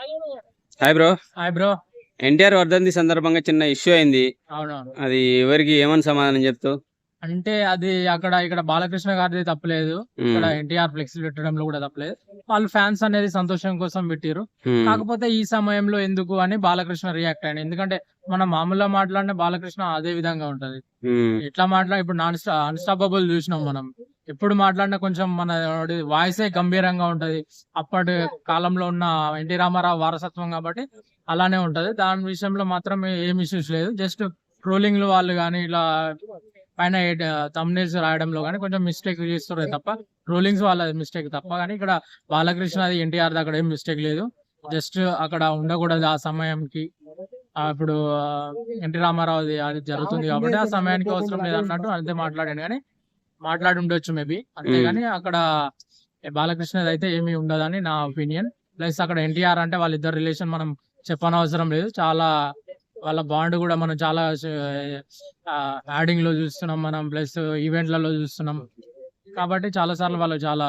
Hi bro hi bro NTR వర్ధంతి సందర్భంగా చిన్న ఇష్యూ అయింది. అవునవును. అది ఎవరికి ఏమని సమాధానం చెప్తావు? అంటే అది అక్కడ ఇక్కడ బాలకృష్ణ గారిది తప్పలేదు. ఇక్కడ ఎన్టీఆర్ ఫ్లెక్స్ పెట్టడంలో కూడా తప్పలేదు. వాళ్ళు ఫ్యాన్స్ అనేది సంతోషం కోసం పెట్టారు ఉమ్, కాకపోతే ఈ సమయంలో ఎందుకు అని బాలకృష్ణ రియాక్ట్ అయ్యాడు ఎందుకంటే మనం మామూలుగా మాట్లాడిన బాలకృష్ణ అదే విధంగా ఉంటది. ఉమ్, ఎట్లా మాట్లా ఇప్పుడు నాన్ అన్స్టాపబుల్ చూసినాం మనం. ఎప్పుడు మాట్లాడినా కొంచెం మన వాయిసే గంభీరంగా ఉంటది. అప్పటి కాలంలో ఉన్న ఎన్టీ రామారావు వారసత్వం కాబట్టి అలానే ఉంటది. దాని విషయంలో మాత్రం ఏం ఇష్యూస్ లేదు. జస్ట్ ట్రోలింగ్లు వాళ్ళు కానీ ఇలా పైన తమ్నేల్స్ రాయడంలో కానీ కొంచెం మిస్టేక్ చేస్తారు తప్ప ట్రోలింగ్స్ వాళ్ళ మిస్టేక్ తప్ప కానీ ఇక్కడ బాలకృష్ణ అది ఎన్టీఆర్ అక్కడ ఏం మిస్టేక్ లేదు. జస్ట్ అక్కడ ఉండకూడదు ఆ సమయంకి. ఇప్పుడు ఎన్టీ రామారావు అది అది జరుగుతుంది కాబట్టి ఆ సమయానికి అవసరం లేదు అన్నట్టు అంతే మాట్లాడాను కానీ మాట్లాడి ఉండొచ్చు మేబీ. అంతేగాని అక్కడ బాలకృష్ణది అయితే ఏమీ ఉండదని నా ఒపీనియన్. ప్లస్ అక్కడ ఎన్టీఆర్ అంటే వాళ్ళిద్దరు రిలేషన్ మనం చెప్పనవసరం లేదు. చాలా వాళ్ళ బాండ్ కూడా మనం చాలా యాడింగ్లో చూస్తున్నాం మనం ప్లస్ ఈవెంట్లలో చూస్తున్నాం. కాబట్టి చాలా సార్లు వాళ్ళు చాలా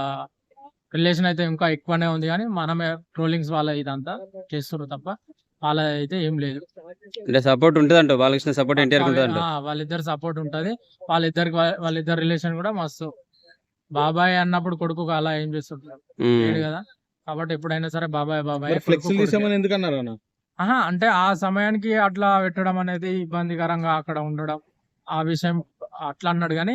రిలేషన్ అయితే ఇంకా ఎక్కువనే ఉంది కానీ మనమే ట్రోలింగ్స్ వాళ్ళ ఇదంతా చేస్తున్నారు తప్ప. వాళ్ళ అయితే ఏం లేదు. అంటే సపోర్ట్ ఉంటుంది అంట బాలకృష్ణ సపోర్ట్ ఎన్టీఆర్ ఉంటుంది వాళ్ళిద్దరు సపోర్ట్ ఉంటది. వాళ్ళిద్దరికి వాళ్ళిద్దరు రిలేషన్ కూడా మస్తు. బాబాయ్ అన్నప్పుడు కొడుకు అలా ఏం చేస్తుంటారు? లేడు కదా? కాబట్టి ఎప్పుడైనా సరే బాబాయ్ బాబాయ్ ఆహా అంటే ఆ సమయానికి అట్లా పెట్టడం అనేది ఇబ్బందికరంగా అక్కడ ఉండడం ఆ విషయం అట్లా అన్నాడు కానీ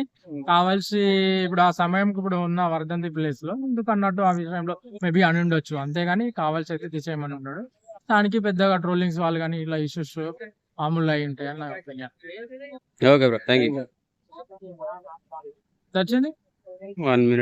కావాల్సి ఇప్పుడు ఆ సమయంకి ఇప్పుడు ఉన్న వర్ధంతి ప్లేస్లో ఎందుకు అన్నట్టు ఆ విషయంలో మేబీ అని ఉండొచ్చు. అంతేగాని కావాల్సి అయితే తీసేయమని ఉన్నాడు దానికి పెద్దగా ట్రోలింగ్స్ వాళ్ళు కానీ ఇలా ఇష్యూస్ మామూలు అయి ఉంటాయి అని నా opinion okay bro thank you వచ్చింది వన్ మినిట్